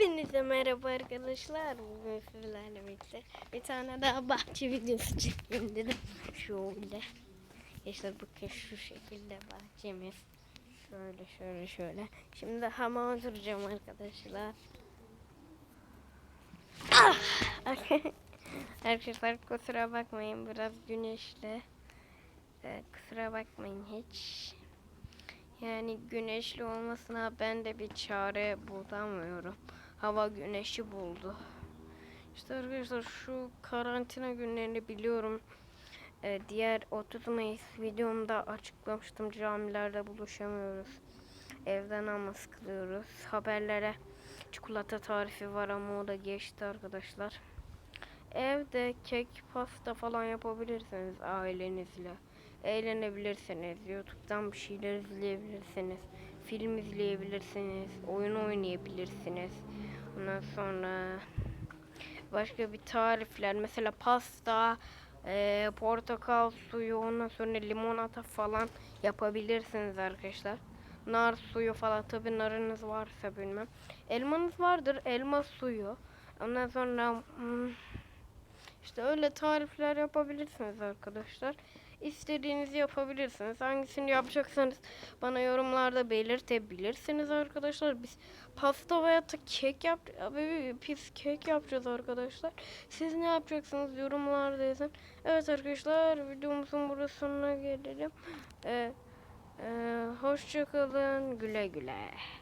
Hepinize merhaba arkadaşlar. Bugün sizlerle birlikte bir tane daha bahçe videosu çekeyim dedim. Şöyle. İşte bakın şu şekilde bahçemiz. Şöyle şöyle şöyle. Şimdi hamama oturacağım arkadaşlar. Ah! arkadaşlar kusura bakmayın biraz güneşli. Ee, kusura bakmayın hiç. Yani güneşli olmasına ben de bir çare bulamıyorum. Hava güneşi buldu. İşte arkadaşlar şu karantina günlerini biliyorum. Ee, diğer 30 Mayıs videomda açıklamıştım camilerde buluşamıyoruz. Evden ama sıkılıyoruz. Haberlere çikolata tarifi var ama o da geçti arkadaşlar. Evde kek, pasta falan yapabilirsiniz ailenizle. Eğlenebilirsiniz. YouTube'dan bir şeyler izleyebilirsiniz. Film izleyebilirsiniz. Oyun oynayabilirsiniz. Ondan sonra başka bir tarifler. Mesela pasta, eee, portakal suyu, ondan sonra limonata falan yapabilirsiniz arkadaşlar. Nar suyu falan tabi narınız varsa bilmem. Elmanız vardır elma suyu. Ondan sonra hmm, işte öyle tarifler yapabilirsiniz arkadaşlar. İstediğinizi yapabilirsiniz. Hangisini yapacaksanız bana yorumlarda belirtebilirsiniz arkadaşlar. Biz pasta veya da kek yap biz kek yapacağız arkadaşlar. Siz ne yapacaksınız yorumlarda yazın. Evet arkadaşlar videomuzun burada sonuna gelelim. Ee, e, hoşçakalın güle güle.